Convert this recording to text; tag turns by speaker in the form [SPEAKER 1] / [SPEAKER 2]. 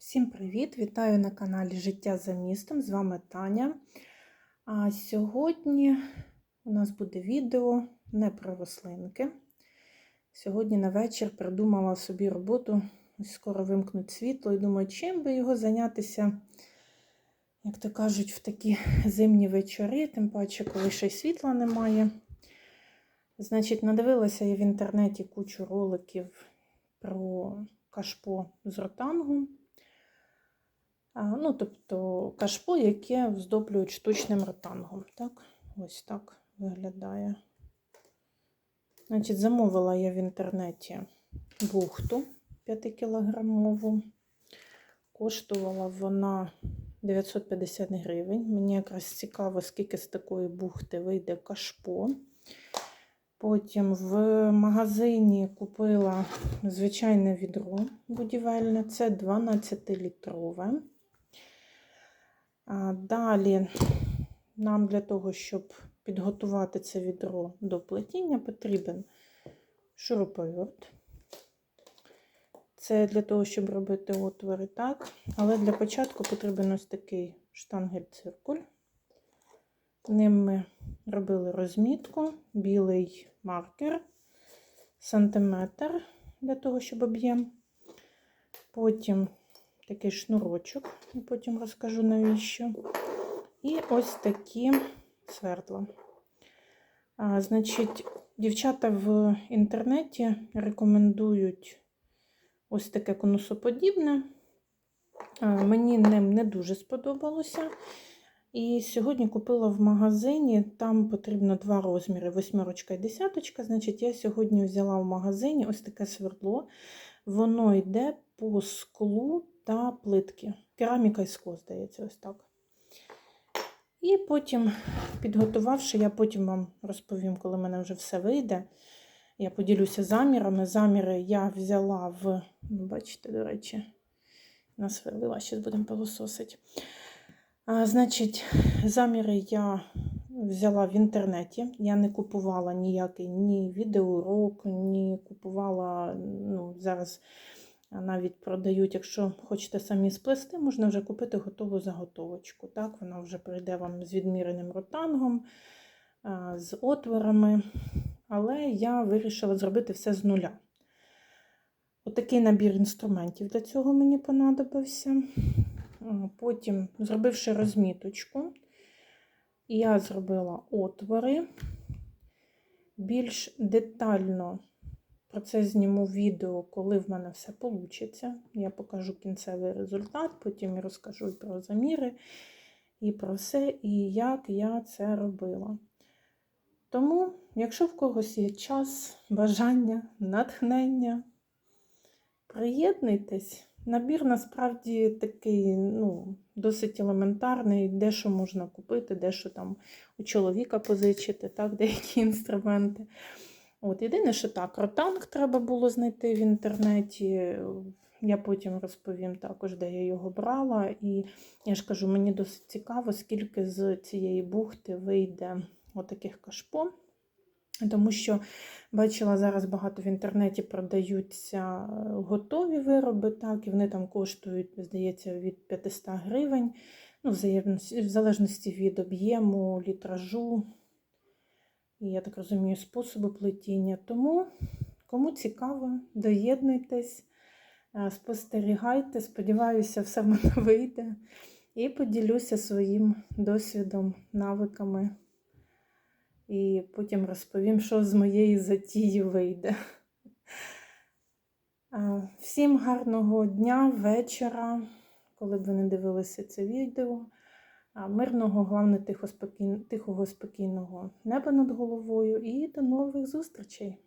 [SPEAKER 1] Всім привіт! Вітаю на каналі Життя за містом. З вами Таня. А сьогодні у нас буде відео не про рослинки. Сьогодні на вечір придумала собі роботу. Скоро вимкнуть світло і думаю, чим би його зайнятися, як то кажуть, в такі зимні вечори, тим паче, коли ще й світла немає. Значить, надивилася я в інтернеті кучу роликів про кашпо з ротангу. Ну, тобто кашпо, яке вздоблюють штучним ротангом. Так? Ось так виглядає. Значить, замовила я в інтернеті бухту 5-кілограмову. Коштувала вона 950 гривень. Мені якраз цікаво, скільки з такої бухти вийде кашпо. Потім в магазині купила звичайне відро будівельне, це 12-літрове. Далі нам для того, щоб підготувати це відро до плетіння, потрібен шуруповерт. Це для того, щоб робити отвори, так. Але для початку потрібен ось такий штангель-циркуль. Ним ми робили розмітку, білий маркер, сантиметр для того, щоб об'єм. Потім такий шнурочок, і потім розкажу навіщо. І ось такі свердла. А, Значить, дівчата в інтернеті рекомендують ось таке конусоподібне. А, Мені ним не дуже сподобалося. І сьогодні купила в магазині, там потрібно два розміри: восьмерочка і десяточка. Значить, я сьогодні взяла в магазині ось таке свердло. Воно йде по склу та плитки. Кераміка і скло, здається, ось так. І потім, підготувавши, я потім вам розповім, коли в мене вже все вийде. Я поділюся замірами. Заміри я взяла в, ну, бачите, до речі, насверлила, зараз будемо пилососити. А, Значить, заміри я взяла в інтернеті. Я не купувала ніякий ні відеоурок, ні купувала, ну, зараз навіть продають, якщо хочете самі сплести, можна вже купити готову заготовочку. Так, Вона вже прийде вам з відміреним ротангом, з отворами. Але я вирішила зробити все з нуля. Отакий набір інструментів для цього мені понадобився. Потім, зробивши розміточку, я зробила отвори. Більш детально про це зніму відео, коли в мене все вийде. Я покажу кінцевий результат, потім розкажу і про заміри, і про все, і як я це робила. Тому, якщо в когось є час, бажання, натхнення, приєднуйтесь. Набір насправді такий ну, досить елементарний, дещо можна купити, дещо там у чоловіка позичити, так, деякі інструменти. От, Єдине, що так, ротанг треба було знайти в інтернеті. Я потім розповім також, де я його брала. І я ж кажу, мені досить цікаво, скільки з цієї бухти вийде отаких кашпо. Тому що бачила, зараз багато в інтернеті продаються готові вироби, так, і вони там коштують, здається, від 500 гривень, ну, в залежності від об'єму, літражу, і, я так розумію, способу плетіння. Тому, кому цікаво, доєднуйтесь, спостерігайте, сподіваюся, все в мене вийде. І поділюся своїм досвідом, навиками. І потім розповім, що з моєї затії вийде. Всім гарного дня, вечора, коли б ви не дивилися це відео. Мирного, головне, тихого, спокійного неба над головою. І до нових зустрічей!